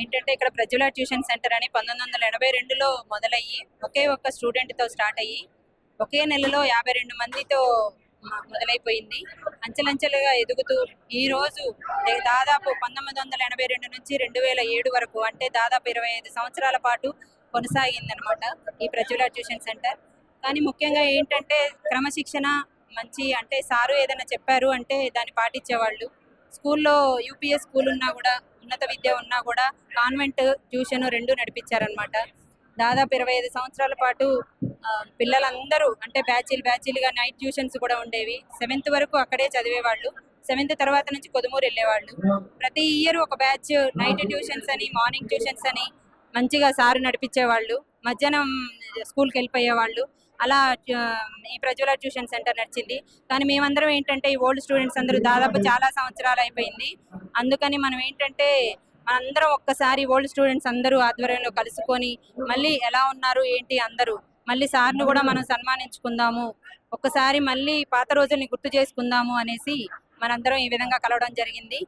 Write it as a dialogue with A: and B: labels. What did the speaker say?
A: ఏంటంటే ఇక్కడ ప్రజల ట్యూషన్ సెంటర్ అని పంతొమ్మిది వందల ఎనభై రెండులో మొదలయ్యి ఒకే ఒక్క స్టూడెంట్తో స్టార్ట్ అయ్యి ఒకే నెలలో యాభై రెండు మందితో మొదలైపోయింది. అంచెలంచెలుగా ఎదుగుతూ ఈ రోజు దాదాపు పంతొమ్మిది వందల ఎనభై రెండు నుంచి రెండు వేల ఏడు వరకు అంటే దాదాపు ఇరవై ఐదు సంవత్సరాల పాటు కొనసాగిందనమాట ఈ ప్రజల ట్యూషన్ సెంటర్. కానీ ముఖ్యంగా ఏంటంటే క్రమశిక్షణ మంచి అంటే సారు ఏదైనా చెప్పారు అంటే దాన్ని పాటించేవాళ్ళు. స్కూల్లో యూపీఎస్ స్కూల్ ఉన్నా కూడా ఉన్నత విద్య ఉన్నా కూడా కాన్వెంట్ ట్యూషన్ రెండు నడిపించారనమాట దాదాపు ఇరవై ఐదు సంవత్సరాల పాటు పిల్లలందరూ అంటే బ్యాచీలు బ్యాచీలుగా నైట్ ట్యూషన్స్ కూడా ఉండేవి. సెవెంత్ వరకు అక్కడే చదివేవాళ్ళు. సెవెంత్ తర్వాత నుంచి కొదుమూరు వెళ్ళేవాళ్ళు. ప్రతి ఇయర్ ఒక బ్యాచ్ నైట్ ట్యూషన్స్ అని మార్నింగ్ ట్యూషన్స్ అని మంచిగా సారు నడిపించేవాళ్ళు. మధ్యాహ్నం స్కూల్కి వెళ్ళిపోయేవాళ్ళు. అలా ఈ ప్రజ్వల ట్యూషన్ సెంటర్ నడిచింది. కానీ మేమందరం ఏంటంటే ఈ ఓల్డ్ స్టూడెంట్స్ అందరూ దాదాపు చాలా సంవత్సరాలు అయిపోయింది. అందుకని మనం ఏంటంటే మనందరం ఒక్కసారి ఓల్డ్ స్టూడెంట్స్ అందరూ ఆధ్వర్యంలో కలుసుకొని మళ్ళీ ఎలా ఉన్నారు ఏంటి అందరూ మళ్ళీ సార్లు కూడా మనం సన్మానించుకుందాము ఒక్కసారి మళ్ళీ పాత రోజుల్ని గుర్తు చేసుకుందాము అనేసి మనందరం ఈ విధంగా కలవడం జరిగింది.